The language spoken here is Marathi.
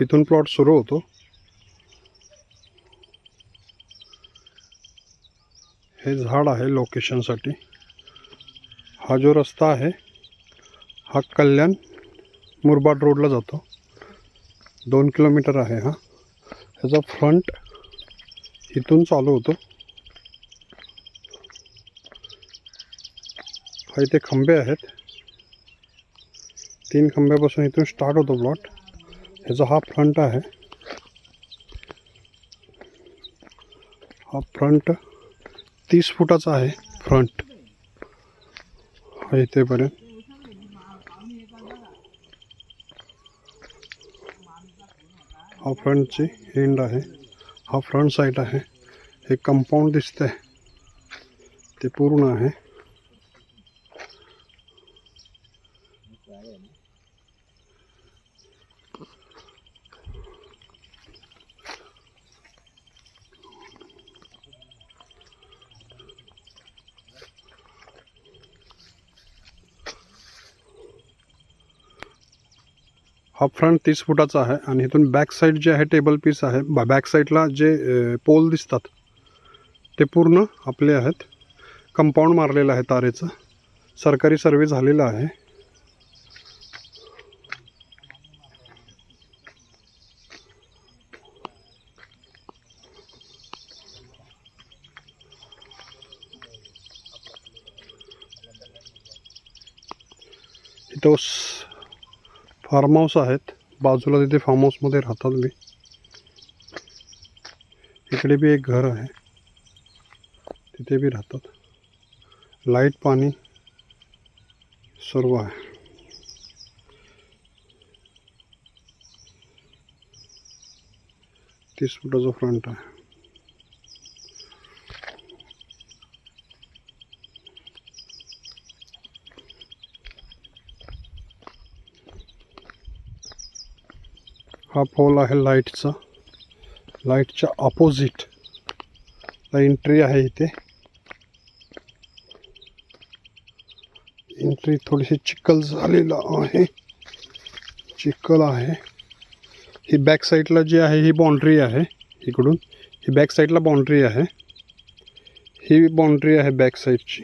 इथून प्लॉट सुरू होतो. हे झाड आहे लोकेशनसाठी हा जो रस्ता आहे हा कल्याण मुरबाड रोडला जातो. दोन किलोमीटर आहे हा. ह्याचा फ्रंट इथून चालू होतो. हा इथे खंबे आहेत. तीन खंब्यापासून इथून स्टार्ट होतो प्लॉट ह्याचा हा फ्रंट है हा फ्रंट तीस फुटाचा आहे फ्रंट हा इथेपर्यंत हा फ्रंटची एंड आहे. हा फ्रंट आहे. हे कंपाऊंड दिसतंय. ते पूर्ण आहे. हा फ्रंट तीस फुटाचा आहे आणि इथून बॅक साईड जे आहे टेबल पीस आहे बॅक साईडला जे पोल दिसतात ते पूर्ण आपले आहेत. कंपाऊंड मारलेलं आहे तारेचं. सरकारी सर्वे झालेला आहे. इथं फार्म हाऊस आहेत. बाजूला तिथे फार्म हाऊसमध्ये राहतात मी इकडे बी एक घर आहे. तिथे बी राहतात. लाइट पाणी सर्व आहे. तीस फुटाचा फ्रंट आहे. हा पोल आहे लाईटचा. लाईटच्या अपोजिट ला एंट्री आहे इथे. एंट्री थोडीशी चिखल झालेला आहे. चिखल आहे. ही बॅक साईडला जी आहे, ही बाउंड्री आहे इकडून. ही बॅक साईडला बाउंड्री आहे. ही बाउंड्री बॅक साईडची